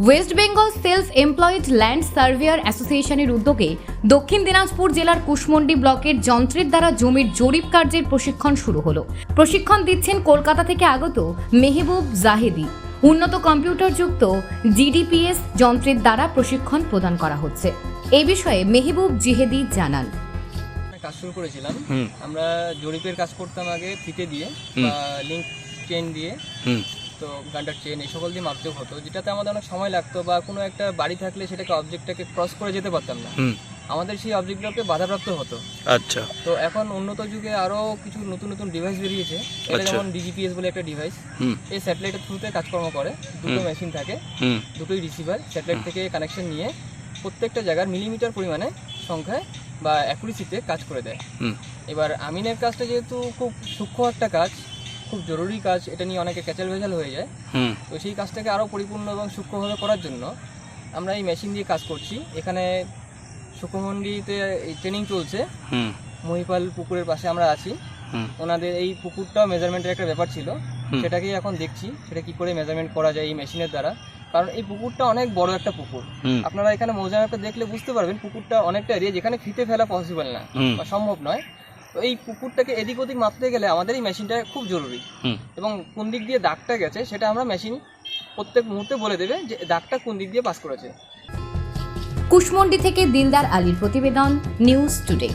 West Bengal self employed land surveyor অ্যাসোসিয়েশনের উদ্যোগে দক্ষিণ দিনাজপুর জেলার কুশমন্ডি ব্লকের যন্ত্রের দ্বারা জমির জরিপ কার্যের প্রশিক্ষণ শুরু হলো। প্রশিক্ষণ দিচ্ছেন কলকাতা থেকে আগত মেহবুব জাহেদি। উন্নত কম্পিউটারযুক্ত জিডিপিএস যন্ত্রের দ্বারা প্রশিক্ষণ প্রদান করা হচ্ছে। এই বিষয়ে মেহবুব জিহেদি জানান। কাজ শুরু করেছিলাম। আমরা জরিপের কাজ করতাম আগে ফিতে দিয়ে বা লিঙ্ক চেন দিয়ে। তো গান্ডার চেন এই সকল দিয়ে মাপতে হতো যেটাতে আমাদের অনেক সময় লাগতো বা কোনো একটা বাড়ি থাকলে সেটাকে অবজেক্টটাকে ক্রস করে যেতে পারতাম না। আমাদের সেই অবজেক্টগুলোকে বাধাপ্রাপ্ত হতো। আচ্ছা। তো এখন উন্নত যুগে আরও কিছু নতুন নতুন ডিভাইস বেরিয়েছে। এটা আচ্ছা। যেমন ডিজিপিএস বলে একটা ডিভাইস এই স্যাটেলাইটের থ্রুতে কাজকর্ম করে। দুটো মেশিন থাকে। দুটোই রিসিভার স্যাটেলাইট থেকে কানেকশন নিয়ে প্রত্যেকটা জায়গার মিলিমিটার পরিমাণে সংখ্যায় বা অ্যাকুরেসিতে কাজ করে দেয়। এবার আমিনের কাজটা যেহেতু খুব সূক্ষ্ম একটা কাজ খুব জরুরি কাজ এটা নিয়ে অনেকে ক্যাচাল ভেজাল হয়ে যায়। তো সেই কাজটাকে আরও পরিপূর্ণ এবং সূক্ষ্মভাবে করার জন্য আমরা এই মেশিন দিয়ে কাজ করছি। এখানে সুখমন্ডিতে এই ট্রেনিং চলছে। মহিপাল পুকুরের পাশে আমরা আছি। ওনাদের এই পুকুরটাও মেজারমেন্টের একটা ব্যাপার ছিল। সেটাকেই এখন দেখছি সেটা কি করে মেজারমেন্ট করা যায় এই মেশিনের দ্বারা। কারণ এই পুকুরটা অনেক বড় একটা পুকুর। আপনারা এখানে মৌজামাপটা দেখলে বুঝতে পারবেন পুকুরটা অনেকটা এরিয়া যেখানে ফিতে ফেলা পসিবল না। বা সম্ভব নয়। তো এই পুকুরটাকে এদিক ওদিক মাপতে গেলে আমাদের এই মেশিনটা খুব জরুরি। এবং কোন দিক দিয়ে দাগটা গেছে সেটা আমরা মেশিন প্রত্যেক মুহূর্তে বলে দেবে যে দাগটা কোন দিক দিয়ে পাস করেছে। কুশমন্ডি থেকে দিলদার আলীর প্রতিবেদন নিউজ টুডে